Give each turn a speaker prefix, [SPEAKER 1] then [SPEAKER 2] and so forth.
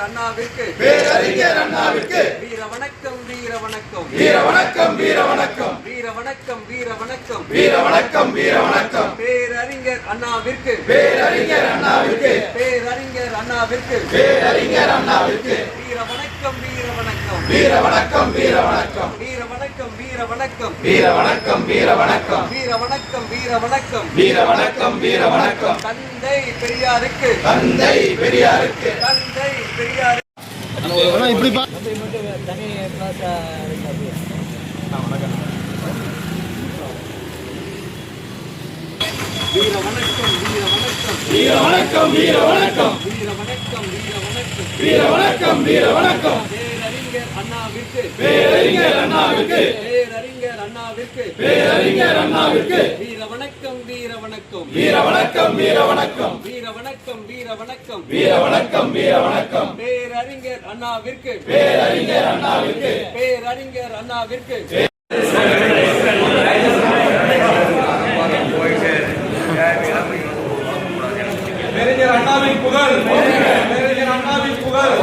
[SPEAKER 1] பேரறிஞர் அண்ணாவிற்கு.
[SPEAKER 2] பேரறிஞர் அண்ணாவிற்கு.
[SPEAKER 1] வீர வணக்கம் வீர வணக்கம்
[SPEAKER 2] வீர வணக்கம் வீர வணக்கம்
[SPEAKER 1] வீர வணக்கம் வீர வணக்கம்
[SPEAKER 2] வீர வணக்கம் வீர வணக்கம்
[SPEAKER 1] பேரறிஞர் அண்ணாவிற்கு.
[SPEAKER 2] பேரறிஞர் அண்ணாவிற்கு.
[SPEAKER 1] பேரறிஞர் அண்ணாவிற்கு.
[SPEAKER 2] பேரறிஞர் அண்ணாவிற்கு.
[SPEAKER 1] வீர வணக்கம் வீர வணக்கம்.
[SPEAKER 2] வீர வணக்கம் வீர வணக்கம்.
[SPEAKER 1] வீர வணக்கம் வீர வணக்கம்.
[SPEAKER 2] வீர வணக்கம் வீர வணக்கம்.
[SPEAKER 1] வீர வணக்கம் வீர வணக்கம்.
[SPEAKER 2] வீர வணக்கம் வீர வணக்கம்.
[SPEAKER 1] தந்தை பெரியாருக்கு.
[SPEAKER 2] தந்தை பெரியாருக்கு.
[SPEAKER 1] தந்தை வணக்கம் வீர வணக்கம்
[SPEAKER 2] வீர வணக்கம். வீர வணக்கம்
[SPEAKER 1] வீர வணக்கம் வீர வணக்கம்
[SPEAKER 2] வீர வணக்கம் அண்ணாவிற்கு
[SPEAKER 1] பேரறிஞர் அண்ணாவிற்கு
[SPEAKER 2] பேரறிஞர் அண்ணாவிற்கு
[SPEAKER 1] வீர வணக்கம் வீர வணக்கம்
[SPEAKER 2] வீர வணக்கம் வீர வணக்கம்
[SPEAKER 1] வீர வணக்கம் வீர வணக்கம்
[SPEAKER 2] வீர வணக்கம் வீர வணக்கம்
[SPEAKER 1] பேரறிஞர் அண்ணாவிற்கு.
[SPEAKER 2] பேரறிஞர் அண்ணாவிற்கு.
[SPEAKER 1] பேரறிஞர் அண்ணாவிற்கு
[SPEAKER 3] பேரறிஞர் அண்ணாவின் புகழ் பேரறிஞர் அண்ணாவின் புகழ் பேரறிஞர் அண்ணாவின் புகழ்